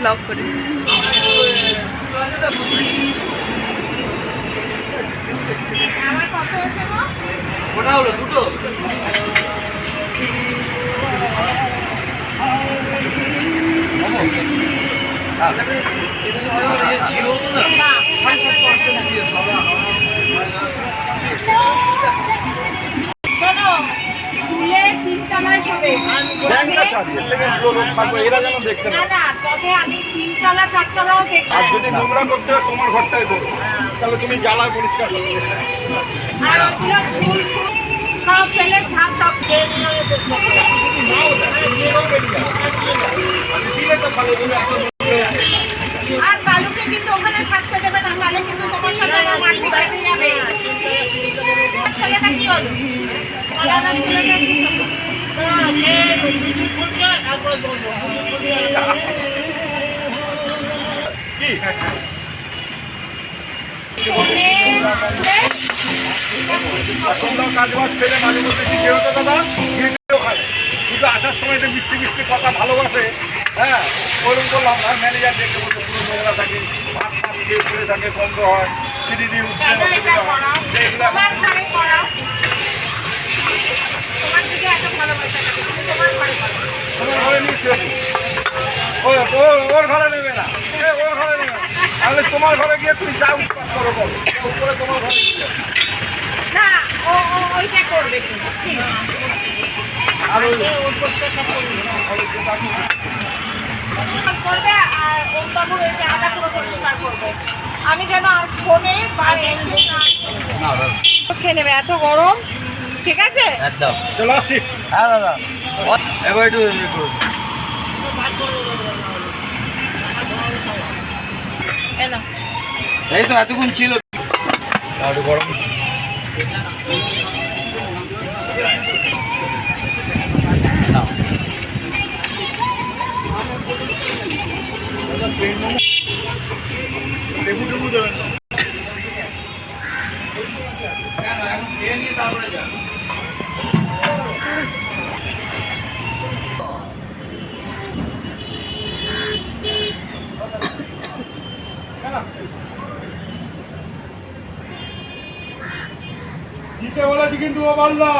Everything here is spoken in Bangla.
ব্লগ করি। ওটা হলো ব্যাংকটা ছাড়িয়ে সেকেন্ড ফ্লোর লোক থাকবে এরা যেন দেখতে না না তবে আমি তিনতলা চারতলাও দেখব। আর যদি নোংরা করতে হয় তোমার ঘরটাই করো তাহলে তুমি জ্বালা পরিষ্কার করবে আর ওগুলো ফুল সব ফেলে ঝাল সব দিলে তো ভালো তুমি এখন আর কালুকে কিন্তু ওখানে থাকতে দেবে না তাহলে কিন্তু তোমার সাথে আমার যাবে। ছেলেটা কি হলো ছেলেটা কি হলো? কি তোমরাও কাজ বাজ ফেলে মাঝে মধ্যে কি কেউ দাদা গিয়েও খাবে কিন্তু আসার সময় যে মিষ্টি মিষ্টি কথা ভালোবাসে হ্যাঁ ওরকম করলাম আর ম্যানেজার দেখে বলতে পুরো নোংরা থাকে ভাত ফাত খেয়ে পড়ে থাকে বন্ধ হয় সিঁড়ি দিয়ে উঠতে কেন ওর ঘরে নেবে না। এ, ওর ঘরে নেবে না। তাহলে তোমার ঘরে গিয়ে তুমি যা উৎপাদ করো করো তোমার ঘরে নিয়ে না, ও ও ওইটা করবে কিন্তু, ঠিক আছে। আর করবে আর ওর বাবু এই জায়গাটা পুরো পরিষ্কার করবে। আমি যেন আর ফোনে বা খেয়ে নেবে। এত গরম। ঠিক আছে? একদম। চলো আসি। হ্যাঁ দাদা। এবার একটু এই তো এতক্ষণ ছিল একটু গরম নাও। দিতে বলেছি কিন্তু ও পাল্লা